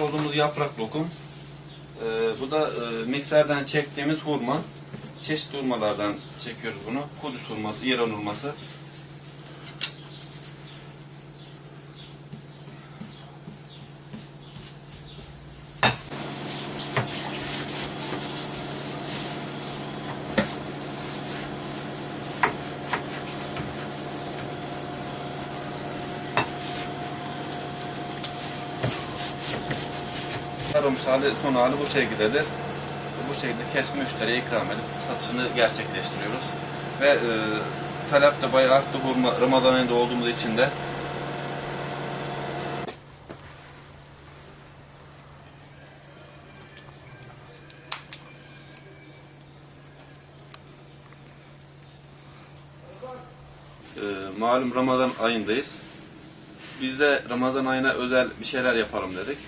olduğumuz yaprak lokum. Ee, bu da e, mikserden çektiğimiz hurma. Çeşitli hurmalardan çekiyoruz bunu. Kudüs hurması, İran hurması. Sarılmış hali, son hali bu şekildedir. Bu şekilde kesme müşteriye ikram edip satışını gerçekleştiriyoruz. Ve e, talep de bayağı arttı Ramazan ayında olduğumuz için de. E, malum Ramazan ayındayız. Biz de Ramazan ayına özel bir şeyler yapalım dedik.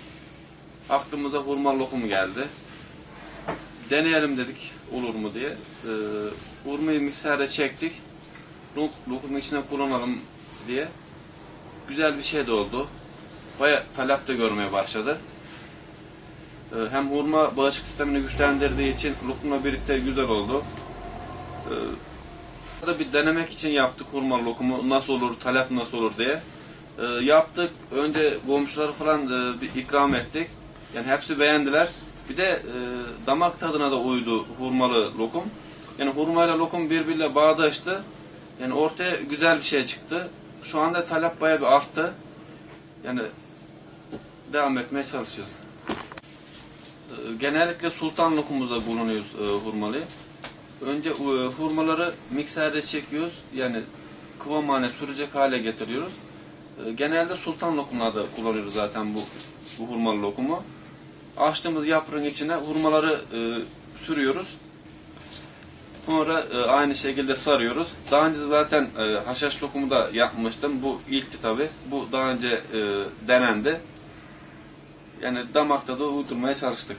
Aklımıza hurma lokumu geldi. Deneyelim dedik olur mu diye. Ee, hurmayı mikserde çektik. Lok- Lokumun içine kullanalım diye. Güzel bir şey de oldu. Baya talep de görmeye başladı. Ee, hem hurma bağışıklık sistemini güçlendirdiği için lokumla birlikte güzel oldu. Ee, da bir denemek için yaptık hurma lokumu nasıl olur, talep nasıl olur diye. Ee, yaptık. Önce komşuları falan e, bir ikram ettik. Yani hepsi beğendiler. Bir de e, damak tadına da uydu hurmalı lokum. Yani hurmayla lokum birbiriyle bağdaştı. Yani ortaya güzel bir şey çıktı. Şu anda talep bayağı bir arttı. Yani devam etmeye çalışıyoruz. E, genellikle sultan lokumumuzda bulunuyoruz e, hurmalıyı. Önce e, hurmaları mikserde çekiyoruz. Yani kıvam haline sürecek hale getiriyoruz. E, Genelde sultan lokumlarda kullanıyoruz zaten bu, bu hurmalı lokumu. Açtığımız yaprağın içine hurmaları e, sürüyoruz. Sonra e, aynı şekilde sarıyoruz. Daha önce zaten e, haşhaş lokumu da yapmıştım. Bu ilkti tabi. Bu daha önce e, denendi. Yani damakta da uydurmaya çalıştık.